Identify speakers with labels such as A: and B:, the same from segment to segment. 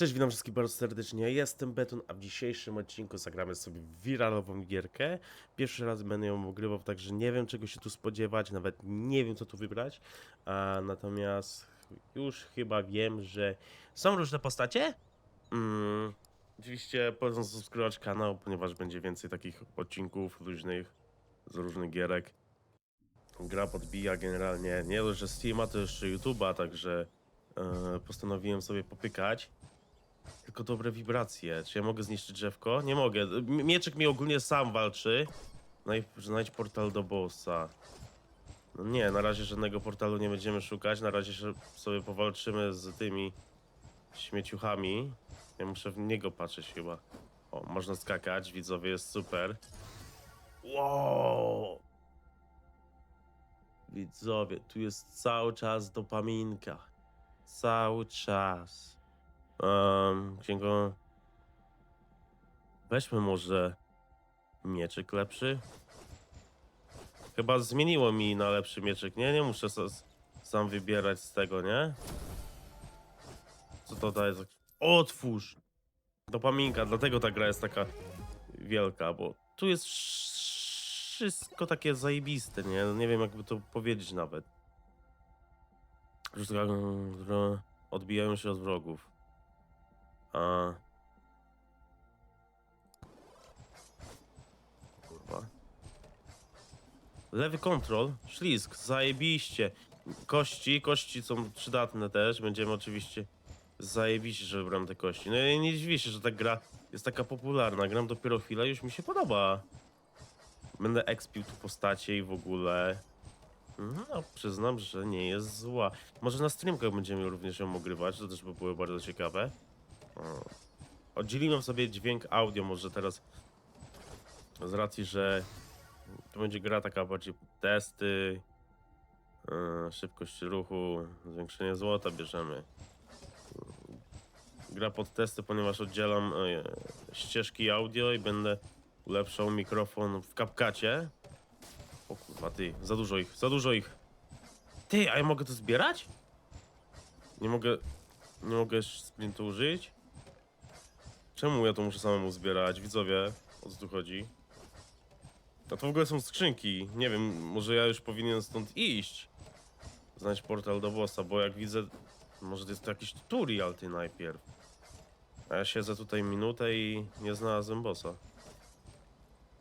A: Cześć, witam wszystkich bardzo serdecznie. Jestem Betun, a w dzisiejszym odcinku zagramy sobie wiralową gierkę. Pierwszy raz będę ją ogrywał, także nie wiem czego się tu spodziewać, nawet nie wiem co tu wybrać. A, natomiast już chyba wiem, że są różne postacie. Mm, oczywiście polecam subskrybować kanał, ponieważ będzie więcej takich odcinków różnych, z różnych gierek. Gra podbija generalnie nie dość, że Steama, to jeszcze YouTube'a, także e, postanowiłem sobie popykać. Tylko dobre wibracje. Czy ja mogę zniszczyć drzewko? Nie mogę. Mieczek mi ogólnie sam walczy. Znajdź portal do bossa. No nie, na razie żadnego portalu nie będziemy szukać. Na razie sobie powalczymy z tymi śmieciuchami. Ja muszę w niego patrzeć chyba. O, można skakać, widzowie, jest super. Wow! Widzowie, tu jest cały czas dopaminka. Cały czas. Um, księgo... Weźmy może mieczyk lepszy. Chyba zmieniło mi na lepszy mieczyk, nie? Nie muszę sa- sam wybierać z tego, nie? Co to daje za... Otwórz! Dopaminka, dlatego ta gra jest taka wielka, bo tu jest wszystko takie zajebiste, nie? Nie wiem jakby to powiedzieć nawet. Taka, które odbijają się od wrogów. A. Kurwa. Lewy kontrol, ślizg, zajebiście. Kości, kości są przydatne też. Będziemy oczywiście zajebiście, że wybrałem te kości. No i nie dziwię się, że ta gra jest taka popularna. Gram dopiero chwilę, już mi się podoba. Będę expił tu postacie i w ogóle. No, przyznam, że nie jest zła. Może na streamkach będziemy również ją ogrywać, to też by było bardzo ciekawe. Oddzieliłem sobie dźwięk audio może teraz z racji, że to będzie gra taka bardziej testy, yy, szybkość ruchu, zwiększenie złota bierzemy. Gra pod testy, ponieważ oddzielam yy, ścieżki audio i będę ulepszał mikrofon w kapkacie. O kurwa, ty, za dużo ich, za dużo ich. Ty, a ja mogę to zbierać? Nie mogę, nie mogę sprintu użyć? Czemu ja to muszę samemu zbierać? Widzowie, o co tu chodzi? A to w ogóle są skrzynki. Nie wiem, może ja już powinien stąd iść. Znaleźć portal do bossa, bo jak widzę... Może to jest to jakiś tutorial ty najpierw. A ja siedzę tutaj minutę i nie znalazłem bossa.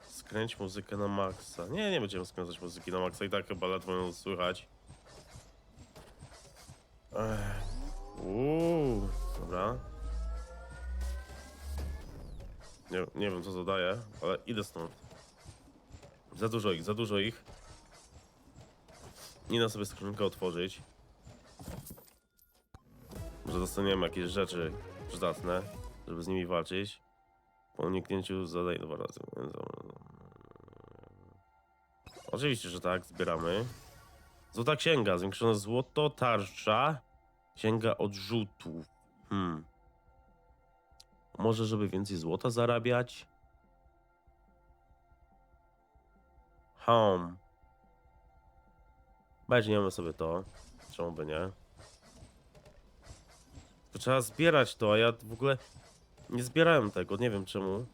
A: Skręć muzykę na maksa. Nie, nie będziemy skręcać muzyki na maksa i tak chyba ledwo ją słychać. Ech. Uuu, dobra. Nie, nie wiem co to daje, ale idę stąd. Za dużo ich, za dużo ich. Nie da sobie skrzynkę otworzyć. Może dostaniemy jakieś rzeczy przydatne, żeby z nimi walczyć. Po uniknięciu zadaję dwa razy. Oczywiście, że tak, zbieramy. Złota księga, zwiększone złoto, tarcza, księga odrzutów. Hmm. Może, żeby więcej złota zarabiać? Home. Weźmiemy sobie to. Czemu by nie? To trzeba zbierać to, a ja w ogóle nie zbierałem tego, nie wiem czemu.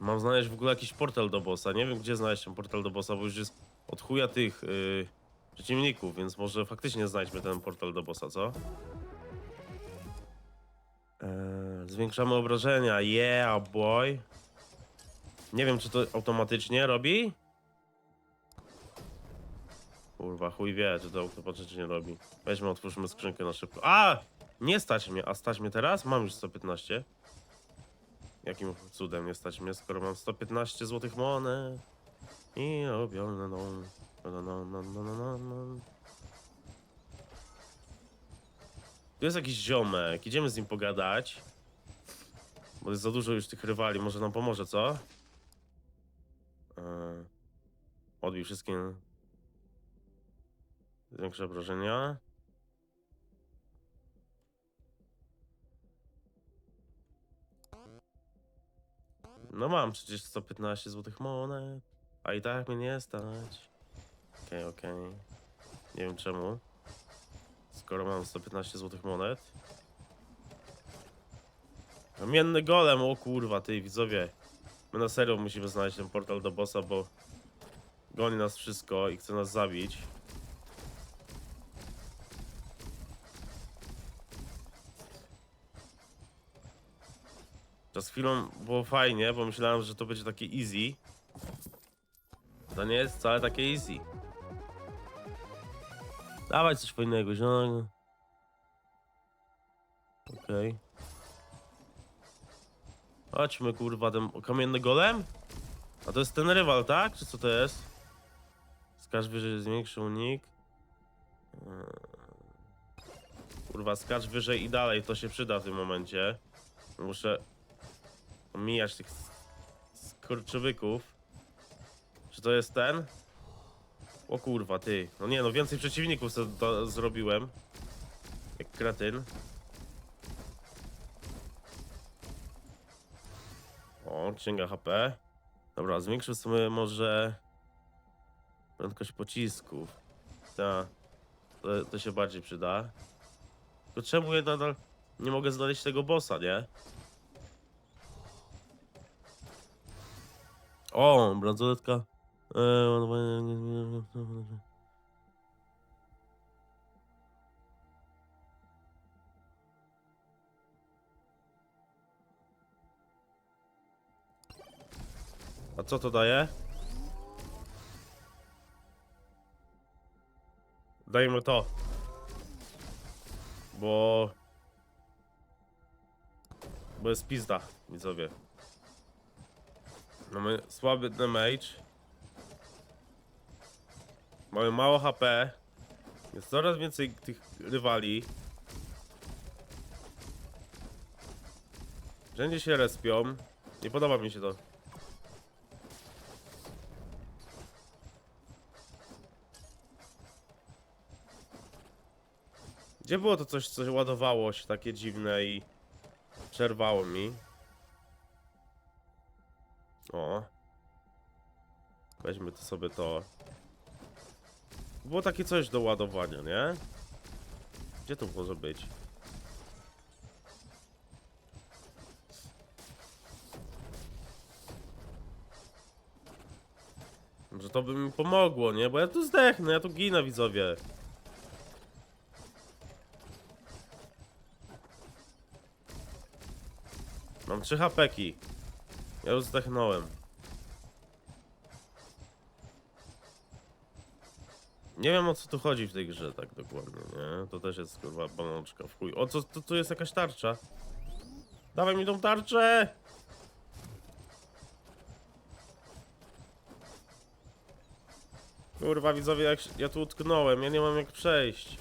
A: Mam znaleźć w ogóle jakiś portal do bossa. Nie wiem gdzie znaleźć ten portal do bossa, bo już jest od chuja tych yy, przeciwników, więc może faktycznie znajdźmy ten portal do bossa, co? Zwiększamy obrażenia. Yeah, boy. Nie wiem, czy to automatycznie robi? Kurwa, chuj wie, czy to automatycznie robi. Weźmy, otwórzmy skrzynkę na szybko. A! Nie stać mnie. A stać mnie teraz? Mam już 115. Jakim cudem nie stać mnie, skoro mam 115 złotych monet? I robię no, no, no, no, no, no, no, no. Tu jest jakiś ziomek, idziemy z nim pogadać. Bo jest za dużo już tych rywali, może nam pomoże, co? Eee, odbił wszystkie... Zwiększe obrażenia. No mam przecież 115 złotych monet. A i tak mnie nie stać. Okej, okej. Nie wiem czemu. Skoro mam 115 złotych monet. Kamienny golem, o kurwa, ty widzowie. My na serio musimy znaleźć ten portal do bossa, bo goni nas wszystko i chce nas zabić. Przez chwilą było fajnie, bo myślałem, że to będzie takie easy. To nie jest wcale takie easy. Dawaj coś fajnego, zielonego. Okej. Chodźmy kurwa, ten kamienny golem? A to jest ten rywal, tak? Czy co to jest? Skacz wyżej, zwiększy unik. Eee. Kurwa, skacz wyżej i dalej, to się przyda w tym momencie. Muszę omijać tych s- skurczybyków. Czy to jest ten? O kurwa, ty. No nie, no więcej przeciwników zrobiłem. Jak kretyn. O, księga HP. Dobra, zwiększę sobie może prędkość pocisków. Ta, to, to się bardziej przyda. Tylko czemu ja nadal nie mogę znaleźć tego bossa, nie? O, bransoletka. Eee, A co to daje? Dajmy to. Bo... Bo jest pizda, widzowie. Mamy słaby damage. Mamy mało HP. Jest coraz więcej tych rywali. Wszędzie się respią. Nie podoba mi się to. Gdzie było to coś, co ładowało się takie dziwne i przerwało mi? O. Weźmy to sobie to. Było takie coś do ładowania, nie? Gdzie to może być? Może to by mi pomogło, nie? Bo ja tu zdechnę, ja tu ginę, widzowie. 3 hapeki. Ja już zdechnąłem. Nie wiem o co tu chodzi w tej grze tak dokładnie, nie? To też jest kurwa banączka w chuj. O, co, to, tu jest jakaś tarcza. Dawaj mi tą tarczę! Kurwa widzowie, jak ja tu utknąłem, ja nie mam jak przejść.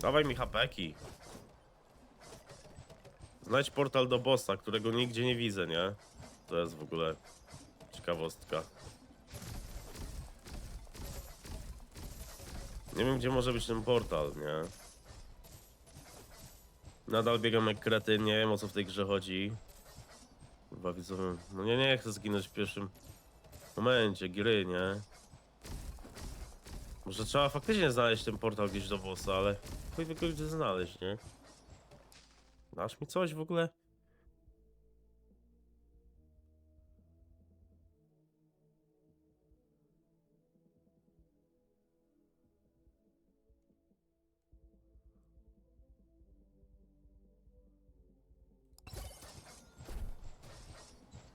A: Dawaj mi hapeki. Znajdź portal do bossa, którego nigdzie nie widzę, nie? To jest w ogóle ciekawostka. Nie wiem, gdzie może być ten portal, nie? Nadal biegam jak kretyn, nie wiem o co w tej grze chodzi. Chyba widzowie, no nie, nie chcę zginąć w pierwszym momencie gry, nie? Może trzeba faktycznie znaleźć ten portal gdzieś do bossa, ale chuj go gdzie znaleźć, nie? Dasz mi coś w ogóle?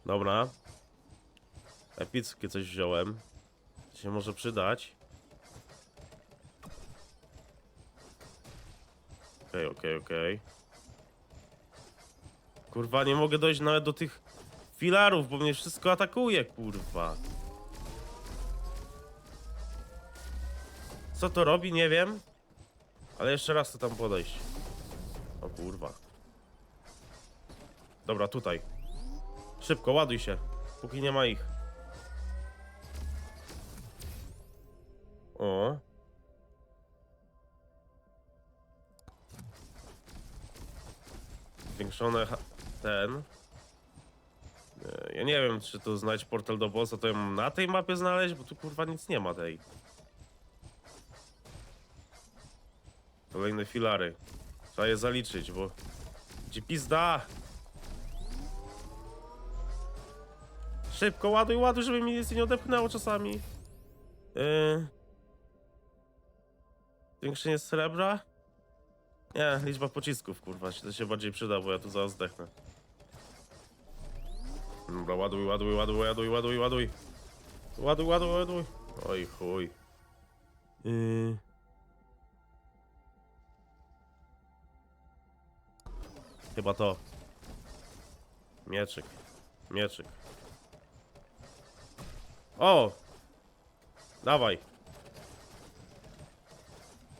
A: Dobra. Epickie coś wziąłem. To się może przydać. Okej, okej. Kurwa, nie mogę dojść nawet do tych filarów, bo mnie wszystko atakuje, kurwa. Co to robi, nie wiem. Ale jeszcze raz chcę tam podejść. O kurwa. Dobra, tutaj. Szybko, ładuj się. Póki nie ma ich. O. Zwiększone ten. E, Ja nie wiem, czy tu znaleźć portal do bossa, to mam na tej mapie znaleźć, bo tu kurwa nic nie ma tej. Kolejne filary. Trzeba je zaliczyć, bo... Gdzie pizda? Szybko, ładuj, ładuj, żeby mi nic nie odepchnęło czasami. Yy... Zwiększenie srebra? Nie, liczba pocisków, kurwa, to się bardziej przyda, bo ja tu zaraz zdechnę. Dobra, ładuj, ładuj, ładuj, ładuj, ładuj, ładuj. Ładuj, ładuj, ładuj. Oj, chuj. Yy... Chyba to. Mieczyk. Mieczyk. O! Dawaj.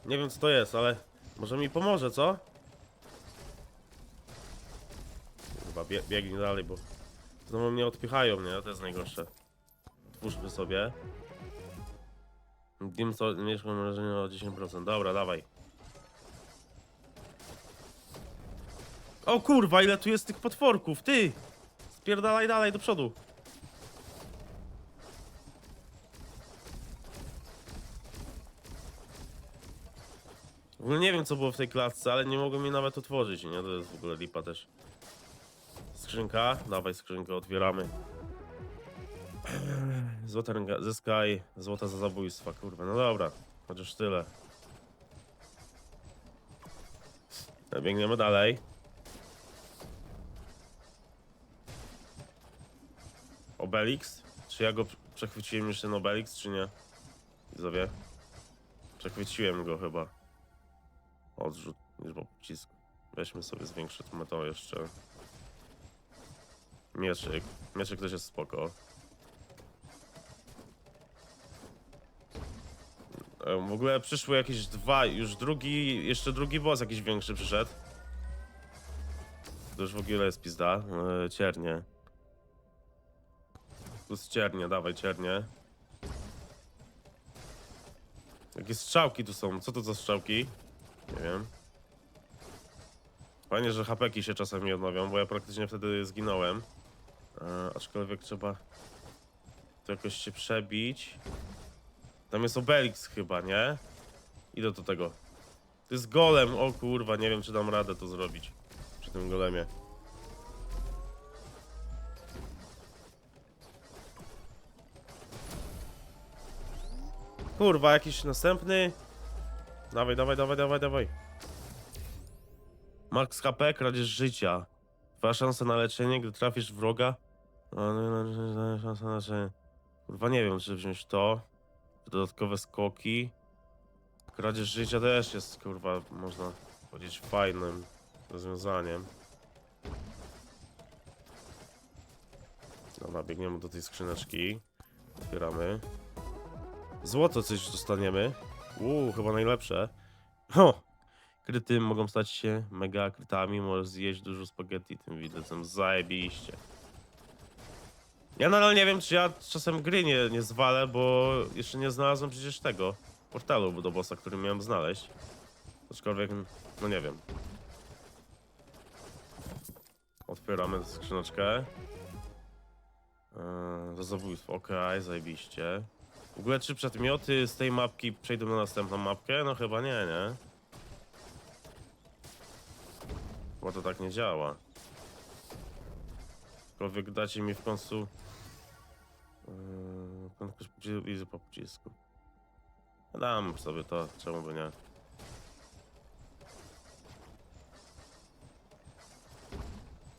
A: Nie wiem co to jest, ale może mi pomoże, co? Chyba bie biegnij dalej, bo znowu mnie odpychają, nie? To jest najgorsze. Otwórzmy sobie. Dim co mieszkam wrażenie o 10%. Dobra, dawaj. O kurwa, ile tu jest tych potworków, ty! Spierdalaj dalej do przodu. Ogóle nie wiem co było w tej klatce, ale nie mogłem jej nawet otworzyć, nie? To jest w ogóle lipa też. Skrzynka, dawaj skrzynkę, otwieramy. Złota ręka, zyskaj, złota za zabójstwa, kurwa, no dobra, chociaż tyle. No, Biegniemy dalej. Obelix? Czy ja go przechwyciłem już ten Obelix, czy nie? Widzowie? Przechwyciłem go chyba. Odrzut, liczba pocisku. Weźmy sobie zwiększy to jeszcze. Mieczyk. Mieczyk też jest spoko. E, W ogóle przyszły jakieś dwa, już drugi, jeszcze drugi boss jakiś większy przyszedł. To już w ogóle jest pizda. E, Ciernie. Plus ciernie, dawaj ciernie. Jakie strzałki tu są? Co to za strzałki? Nie wiem. Fajnie, że hapeki się czasami odnowią, bo ja praktycznie wtedy zginąłem. E, aczkolwiek trzeba to jakoś się przebić. Tam jest Obelix chyba, nie? Idę do tego. To jest golem, o kurwa, nie wiem czy dam radę to zrobić. Przy tym golemie. Kurwa, jakiś następny. Dawaj, dawaj, dawaj, dawaj, dawaj. Max HP, kradzież życia. Twoja szansa na leczenie, gdy trafisz wroga. No, no, no, Szansa na leczenie. Kurwa, nie wiem, czy wziąć to. Dodatkowe skoki. Kradzież życia też jest, kurwa, można powiedzieć, fajnym rozwiązaniem. Dobra, biegniemy do tej skrzyneczki. Otwieramy. Złoto coś dostaniemy. Uuu, chyba najlepsze. Ho! Kryty mogą stać się mega krytami, możesz zjeść dużo spaghetti tym widelcem. Zajebiście. Ja nadal nie wiem, czy ja czasem gry nie, nie zwalę, bo jeszcze nie znalazłem przecież tego portalu do bossa, który miałem znaleźć. Aczkolwiek, no nie wiem. Otwieramy skrzyneczkę. Eee, za zabójstwo, okej, zajebiście. W ogóle czy przedmioty z tej mapki przejdą na następną mapkę? No chyba nie, nie? Bo to tak nie działa. Aczkolwiek dacie mi w końcu... Yy, i po pocisku. Dam sobie to, czemu by nie?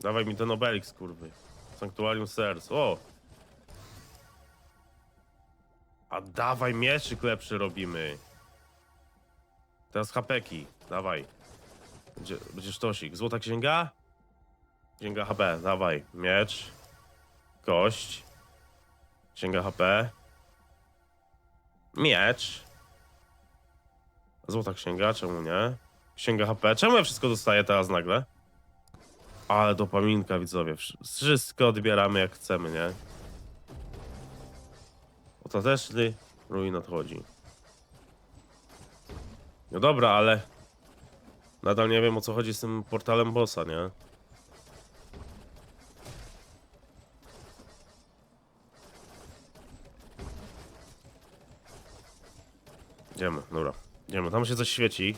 A: Dawaj mi ten Obelix, kurwy. Sanktuarium serc. O! A dawaj mieczyk lepszy robimy. Teraz hapeki. Dawaj. Będzie, będzie sztosik. Złota księga? Księga HP. Dawaj. Miecz. Kość. Księga HP. Miecz. Złota księga, czemu nie? Księga HP. Czemu ja wszystko dostaję teraz nagle? Ale dopaminka, widzowie. Wsz- Wszystko odbieramy jak chcemy, nie? Ostateczny ruin nadchodzi. No dobra, ale... Nadal nie wiem o co chodzi z tym portalem bossa, nie? Idziemy, dobra. Idziemy, tam się coś świeci.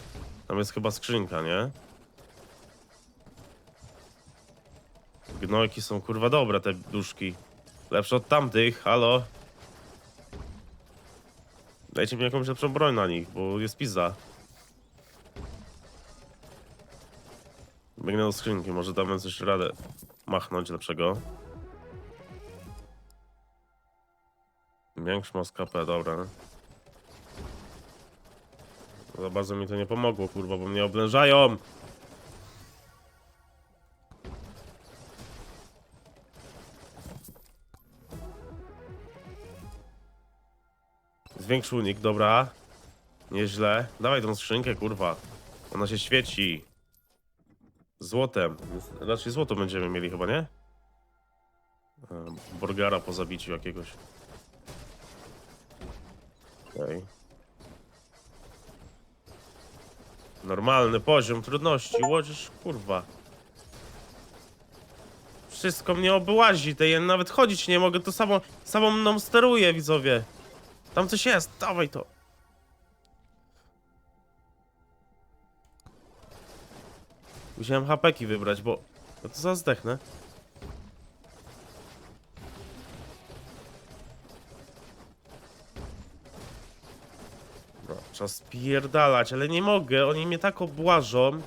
A: Tam jest chyba skrzynka, nie? Gnojki są kurwa dobre, te duszki. Lepsze od tamtych, halo. Dajcie mi jakąś lepszą broń na nich, bo jest pizza. Biegnę do skrzynki, może damy coś radę machnąć lepszego. Większy ma skapę, dobra. Za bardzo mi to nie pomogło, kurwa, bo mnie oblężają! Zwiększ unik, dobra. Nieźle. Dawaj tą skrzynkę, kurwa. Ona się świeci. Złotem. Raczej złoto będziemy mieli chyba, nie? Borgara po zabiciu jakiegoś. Okej. Normalny poziom trudności. Łodzisz, kurwa. Wszystko mnie obłazi. Tej ja nawet chodzić nie mogę. To samo, samo mną steruje, widzowie. Tam coś jest. Dawaj to. Musiałem hapeki wybrać, bo... No to zaraz zdechnę. No, trzeba spierdalać, ale nie mogę, oni mnie tak obłażą.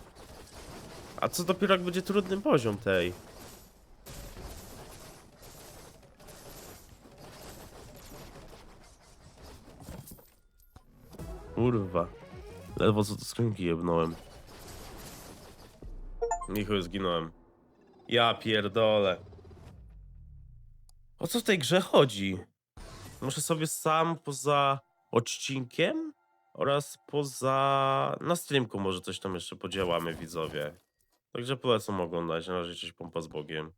A: A co dopiero jak będzie trudny poziom tej? Kurwa. Ledwo co do skrzynki jebnąłem. Nichuj, zginąłem. Ja pierdolę. O co w tej grze chodzi? Muszę sobie sam poza odcinkiem oraz poza... Na streamku może coś tam jeszcze podziałamy, widzowie. Także polecam oglądać, na razie cześć pompa z Bogiem.